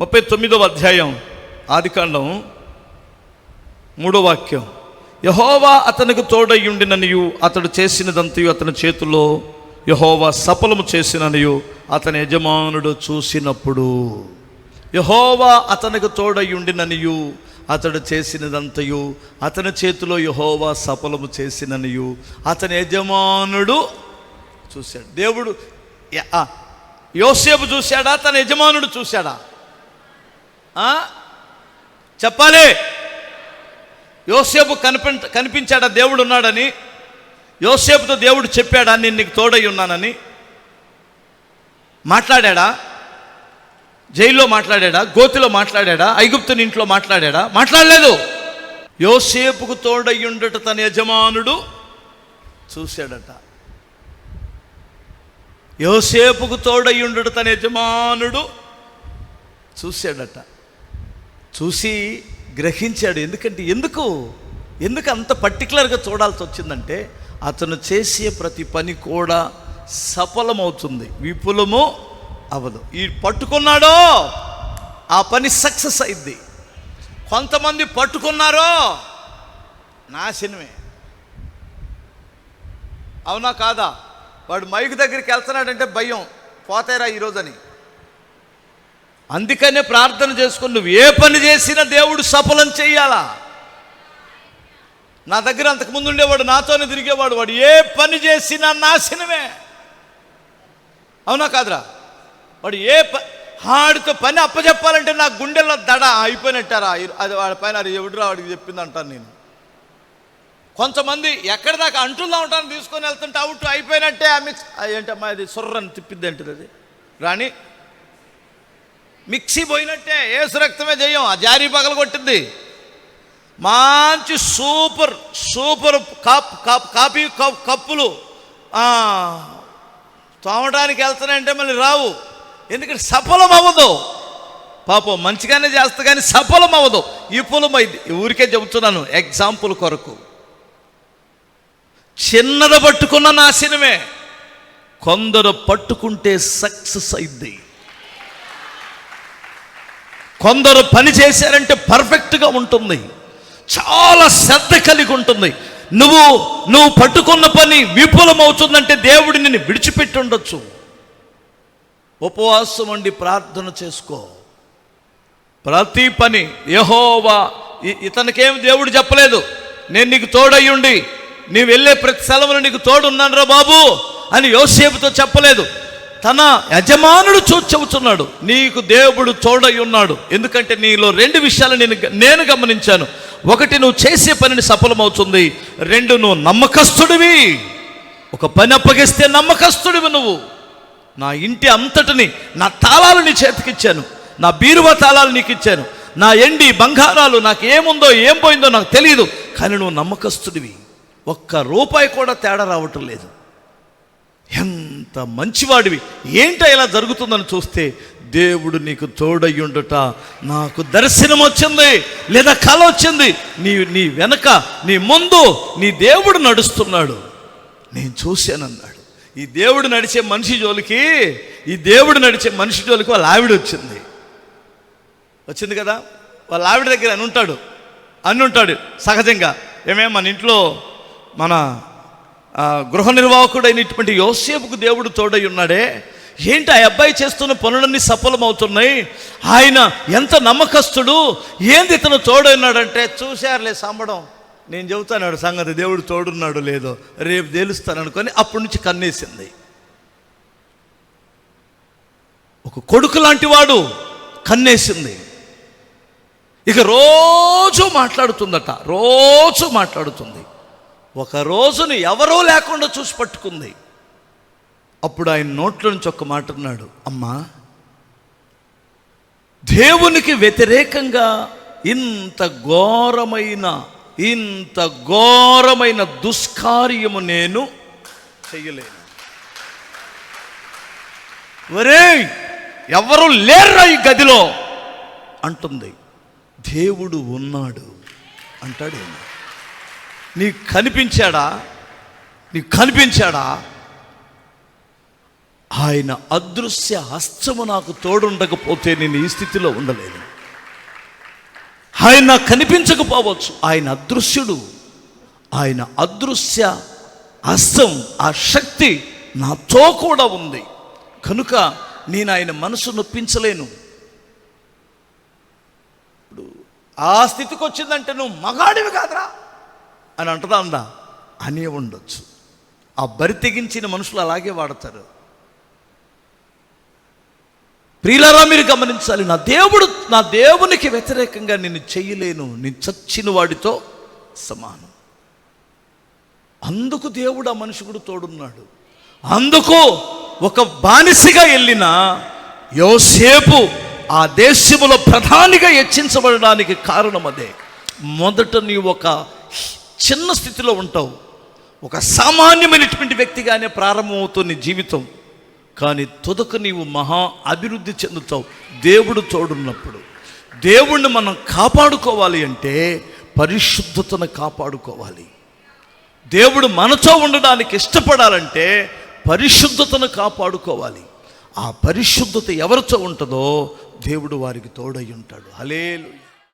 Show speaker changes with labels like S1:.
S1: ముప్పై తొమ్మిదవ అధ్యాయం ఆదికాండం మూడో వాక్యం. యహోవా అతనికి తోడయ్యుండిననియు అతడు చేసినదంతయు అతని చేతిలో యహోవా సఫలము చేసిననియు అతని యజమానుడు చూసినప్పుడు. యహోవా అతనికి తోడయ్యుండిననియు అతడు చేసినదంతయు అతని చేతిలో యహోవా సఫలము చేసిననియు అతని యజమానుడు చూశాడు. దేవుడు ఆ, యోసేపు చూశాడా? తన యజమానుడు చూశాడా? చెప్పాలి. యోసేపు కనిపి కనిపించాడా దేవుడు ఉన్నాడని? యోసేపుతో దేవుడు చెప్పాడా నేను నీకు తోడై ఉన్నానని? మాట్లాడాడా? జైల్లో మాట్లాడాడా? గోతిలో మాట్లాడాడా? ఐగుప్తుని ఇంట్లో మాట్లాడా మాట్లాడలేదు. యోసేపుకు తోడయ్యుండట తన యజమానుడు చూశాడట. యోసేపుకు తోడయ్యుండట తన యజమానుడు చూశాడట. చూసి గ్రహించాడు. ఎందుకంటే ఎందుకు? ఎందుకు అంత పర్టికులర్గా చూడాల్సి వచ్చిందంటే అతను చేసే ప్రతి పని కూడా సఫలమవుతుంది. విపులము అవదు ఈ పట్టుకున్నాడో ఆ పని సక్సెస్ అయింది కొంతమంది పట్టుకున్నారో నాశనమే. అవునా కాదా? వాడు మైక్ దగ్గరికి వెళ్తున్నాడంటే భయం. పోతారా ఈరోజని. అందుకనే ప్రార్థన చేసుకుని నువ్వు ఏ పని చేసినా దేవుడు సఫలం చెయ్యాలా నా దగ్గర అంతకుముందు ఉండేవాడు నాతోనే తిరిగేవాడు వాడు ఏ పని చేసినా నాశనమే. అవునా కాదురా? వాడు ఏ ప ఆడితో పని అప్పచెప్పాలంటే నా గుండెల్లో దడ అయిపోయినట్టారా. అది వాడి పైన అది ఎవడురా వాడికి చెప్పింది అంటాను నేను. కొంతమంది ఎక్కడి దాకా అంటుల్లో ఉంటాను తీసుకొని వెళ్తుంటే అవుట్ అయిపోయినట్టే ఆ మిక్స్ ఏంటమ్మా అది సొర్రని తిప్పిద్ది అంటది అది. రాణి మిక్సీ పోయినట్టే ఏసు రక్తమే జయం. ఆ జారీ పగల కొట్టింది. మంచి super super cup cup coffee cup కప్పులు. ఆ, తోమడానికి వెళ్తానంటే మళ్ళీ రావు. ఎందుకంటే సఫలం అవ్వదు. పాపం మంచిగానే చేస్తా కానీ సఫలం అవ్వదు. విపులమైంది ఊరికే చెబుతున్నాను ఎగ్జాంపుల్ కొరకు. చిన్నది పట్టుకున్న నాశనమే కొందరు పట్టుకుంటే సక్సెస్ అయింది. కొందరు పని చేశారంటే పర్ఫెక్ట్గా ఉంటుంది. చాలా శ్రద్ధ కలిగి ఉంటుంది. నువ్వు నువ్వు పట్టుకున్న పని విఫలమవుతుందంటే దేవుడు నిన్ను విడిచిపెట్టి ఉండొచ్చు. ఉపవాసం ఉండి ప్రార్థన చేసుకో. ప్రతి పని యహోవా ఇతనికేం దేవుడు చెప్పలేదు. నేను నీకు తోడయ్యుండి నీ వెళ్ళే ప్రతి సెలవులు నీకు తోడున్నాను రా బాబు అని యోసేపుతో చెప్పలేదు. తన యజమానుడు చూచవుతున్నాడు నీకు దేవుడు తోడై ఉన్నాడు. ఎందుకంటే నీలో రెండు విషయాలు నేను నేను గమనించాను. ఒకటి నువ్వు చేసే పనిని సఫలమవుతుంది. రెండు నువ్వు నమ్మకస్తుడివి. ఒక పని అప్పగిస్తే నమ్మకస్తుడివి నువ్వు. నా ఇంటి అంతటిని నా తాళాలు నీ చేతికిచ్చాను. నా బీరువా తాళాలు నీకు ఇచ్చాను నా ఎండి బంగారాలు నాకు ఏముందో ఏం పోయిందో నాకు తెలియదు కానీ నువ్వు నమ్మకస్తుడివి. ఒక్క రూపాయి కూడా తేడా రావటం లేదు. ఎంత మంచివాడివి. ఏంట ఇలా జరుగుతుందని చూస్తే దేవుడు నీకు తోడయ్యుండుట నాకు దర్శనం వచ్చింది లేదా కళ వచ్చింది నీ నీ వెనక నీ ముందు నీ దేవుడు నడుస్తున్నాడు. నేను చూశానన్నాడు. ఈ దేవుడు నడిచే మనిషి జోలికి ఈ దేవుడు నడిచే మనిషి జోలికి వాళ్ళ ఆవిడ వచ్చింది. వచ్చింది కదా? వాళ్ళ ఆవిడ దగ్గర అని ఉంటాడు అని ఉంటాడు సహజంగా. ఏమే మన ఇంట్లో మన గృహ నిర్వాహకుడైనటువంటి యోసేపుకు దేవుడు తోడై ఉన్నాడే. ఏంటి ఆ అబ్బాయి చేస్తున్న పనులన్నీ సఫలమవుతున్నాయి? ఆయన ఎంత నమ్మకస్తుడు? ఏంది ఇతను తోడైనాడంటే చూశారులే సంబడం. నేను చెబుతాను సంగతి దేవుడు తోడున్నాడు లేదో రేపు తేలుస్తాను అనుకొని అప్పటి నుంచి కన్నేసింది. ఒక కొడుకు లాంటి వాడు కన్నేసింది. ఇక రోజు మాట్లాడుతుందట రోజు మాట్లాడుతుంది. ఒక రోజును ఎవరో లేకుండా చూసి పట్టుకుంది. అప్పుడు ఆయన నోట్లో నుంచి ఒక మాట అన్నాడు అమ్మా దేవునికి వ్యతిరేకంగా ఇంత ఘోరమైన ఇంత ఘోరమైన దుష్కార్యము నేను చెయ్యలేను ఒరే ఎవరు లేర్రా ఈ గదిలో? అంటుంది. దేవుడు ఉన్నాడు. అంటాడు నీకు కనిపించాడా? నీకు కనిపించాడా? ఆయన అదృశ్య హస్తము నాకు తోడుండకపోతే నేను ఈ స్థితిలో ఉండలేను. ఆయన నాకు కనిపించకపోవచ్చు. ఆయన అదృశ్యుడు ఆయన అదృశ్య హస్తం ఆ శక్తి నాతో కూడా ఉంది. కనుక నేను ఆయన మనసు నొప్పించలేను. ఇప్పుడు ఆ స్థితికి వచ్చిందంటే నువ్వు మగాడివి కాదురా. అని అంటదా అందా? అని ఉండొచ్చు. ఆ బరి తెగించిన మనుషులు అలాగే వాడతారు. ప్రియులారా మీరు గమనించాలి నా దేవుడు నా దేవునికి వ్యతిరేకంగా నేను చెయ్యలేను నేను చచ్చిన వాడితో సమానం. అందుకు దేవుడు ఆ మనిషి కూడా తోడున్నాడు. అందుకు ఒక బానిసగా వెళ్ళిన యోసేపు ఆ దేశములో ప్రధానిగా హెచ్చించబడడానికి కారణం అదే. మొదట నీ ఒక చిన్న స్థితిలో ఉంటావు. ఒక సామాన్యమైనటువంటి వ్యక్తిగానే ప్రారంభమవుతుంది నీ జీవితం. కానీ తుదకు నీవు మహా అభివృద్ధి చెందుతావు. దేవుడు తోడున్నప్పుడు. దేవుణ్ణి మనం కాపాడుకోవాలి అంటే పరిశుద్ధతను కాపాడుకోవాలి. దేవుడు మనతో ఉండడానికి ఇష్టపడాలంటే పరిశుద్ధతను కాపాడుకోవాలి. ఆ పరిశుద్ధత ఎవరితో ఉంటుందో దేవుడు వారికి తోడై ఉంటాడు. హలేలు